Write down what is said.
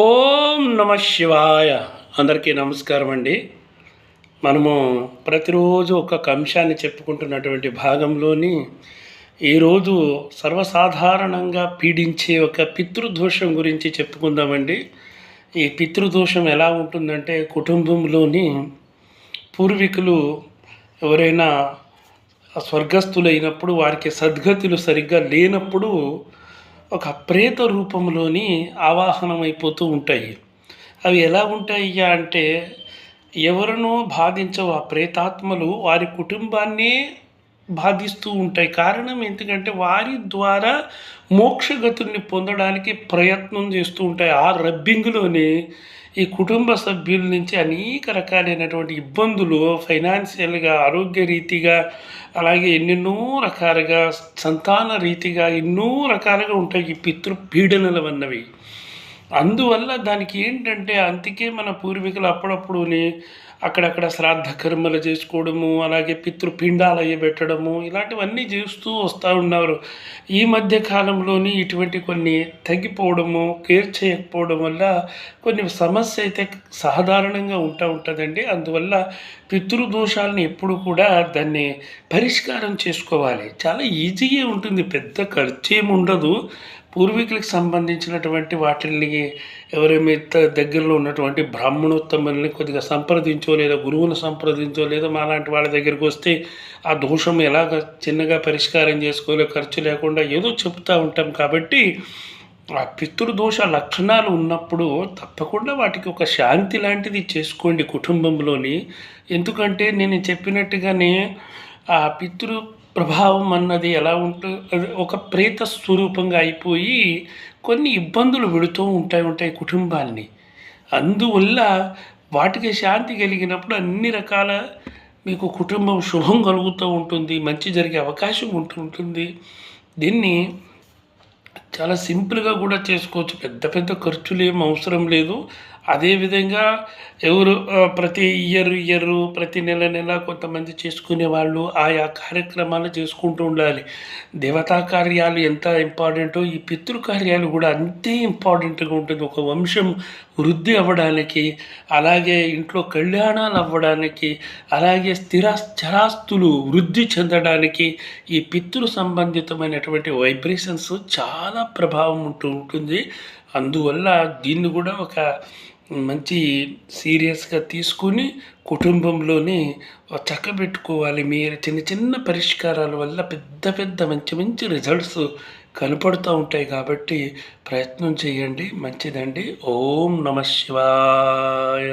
ఓం నమ శివాయ. అందరికీ నమస్కారం అండి. మనము ప్రతిరోజు ఒక్కొక్క అంశాన్ని చెప్పుకుంటున్నటువంటి భాగంలోని ఈరోజు సర్వసాధారణంగా పీడించే ఒక పితృదోషం గురించి చెప్పుకుందామండి. ఈ పితృదోషం ఎలా ఉంటుందంటే కుటుంబంలోని పూర్వీకులు ఎవరైనా స్వర్గస్థులైనప్పుడు వారికి సద్గతులు సరిగ్గా లేనప్పుడు ఒక ప్రేత రూపంలోని ఆవాహనం అయిపోతూ ఉంటాయి. అవి ఎలా ఉంటాయి అంటే ఎవరినో బాధించవు ఆ ప్రేతాత్మలు వారి కుటుంబాన్నే బాధిస్తూ ఉంటాయి. కారణం ఎందుకంటే వారి ద్వారా మోక్షగతుల్ని పొందడానికి ప్రయత్నం చేస్తూ ఉంటాయి. ఆ రబ్బింగ్లోనే ఈ కుటుంబ సభ్యుల నుంచి అనేక రకాలైనటువంటి ఇబ్బందులు ఫైనాన్షియల్గా ఆరోగ్య రీతిగా అలాగే ఎన్నెన్నో రకాలుగా సంతాన రీతిగా ఎన్నో రకాలుగా ఉంటాయి ఈ పితృ పీడనలు అన్నవి అందువల్ల దానికి ఏంటంటే అందుకే మన పూర్వీకులు అప్పుడప్పుడునే అక్కడక్కడ శ్రాద్ధ కర్మలు చేసుకోవడము అలాగే పితృపిండాలు అయ్యి పెట్టడము ఇలాంటివన్నీ చేస్తూ వస్తూ ఉన్నారు. ఈ మధ్య కాలంలోని ఇటువంటి కొన్ని తగ్గిపోవడము కేర్ చేయకపోవడం వల్ల కొన్ని సమస్య అయితే సాధారణంగా ఉంటా ఉంటుందండి. అందువల్ల పితృదోషాలను ఎప్పుడు కూడా దాన్ని పరిష్కారం చేసుకోవాలి. చాలా ఈజీగా ఉంటుంది. పెద్ద ఖర్చు ఏమి ఉండదు. పూర్వీకులకు సంబంధించినటువంటి వాటిని ఎవరైతే దగ్గరలో ఉన్నటువంటి బ్రాహ్మణోత్తముల్ని కొద్దిగా సంప్రదించో లేదా గురువును సంప్రదించో లేదా మా లాంటి వాళ్ళ దగ్గరికి వస్తే ఆ దోషం ఎలాగ చిన్నగా పరిష్కారం చేసుకోలే ఖర్చు లేకుండా ఏదో చెప్తూ ఉంటాం కాబట్టి ఆ పితృదోష లక్షణాలు ఉన్నప్పుడు తప్పకుండా వాటికి ఒక శాంతి లాంటిది చేసుకోండి కుటుంబంలోని. ఎందుకంటే నేను చెప్పినట్టుగానే ఆ పితృ ప్రభావం అన్నది ఎలా ఉంటుంది ఒక ప్రేత స్వరూపంగా అయిపోయి కొన్ని ఇబ్బందులు పెడుతూ ఉంటాయి ఉంటాయి కుటుంబాన్ని అందువల్ల వాటికి శాంతి కలిగినప్పుడు అన్ని రకాల మీకు కుటుంబం శుభం కలుగుతూ ఉంటుంది మంచి జరిగే అవకాశం ఉంటుంటుంది దీన్ని చాలా సింపుల్గా కూడా చేసుకోవచ్చు. పెద్ద పెద్ద ఖర్చులు ఏం అవసరం లేదు. అదేవిధంగా ఎవరు ప్రతి ఇయర్ ఇయర్ ప్రతి నెల నెల కొంతమంది చేసుకునే వాళ్ళు ఆయా కార్యక్రమాలు చేసుకుంటూ ఉండాలి. దేవతా కార్యాలు ఎంత ఇంపార్టెంటో ఈ పితృ కార్యాలు కూడా అంతే ఇంపార్టెంట్గా ఉంటుంది. ఒక వంశం వృద్ధి అవ్వడానికి అలాగే ఇంట్లో కళ్యాణాలు అవ్వడానికి అలాగే స్థిర చరాస్తులు వృద్ధి చెందడానికి ఈ పితృ సంబంధితమైనటువంటి వైబ్రేషన్స్ చాలా ప్రభావం ఉంటూ ఉంటుంది. అందువల్ల దీన్ని కూడా ఒక మంచి సీరియస్గా తీసుకుని కుటుంబంలోనే చక్కబెట్టుకోవాలి. మీరు చిన్న చిన్న పరిష్కారాల వల్ల పెద్ద పెద్ద మంచి మంచి రిజల్ట్స్ కనపడుతూ ఉంటాయి కాబట్టి ప్రయత్నం చేయండి. మంచిదండి. ఓం నమ శివాయ.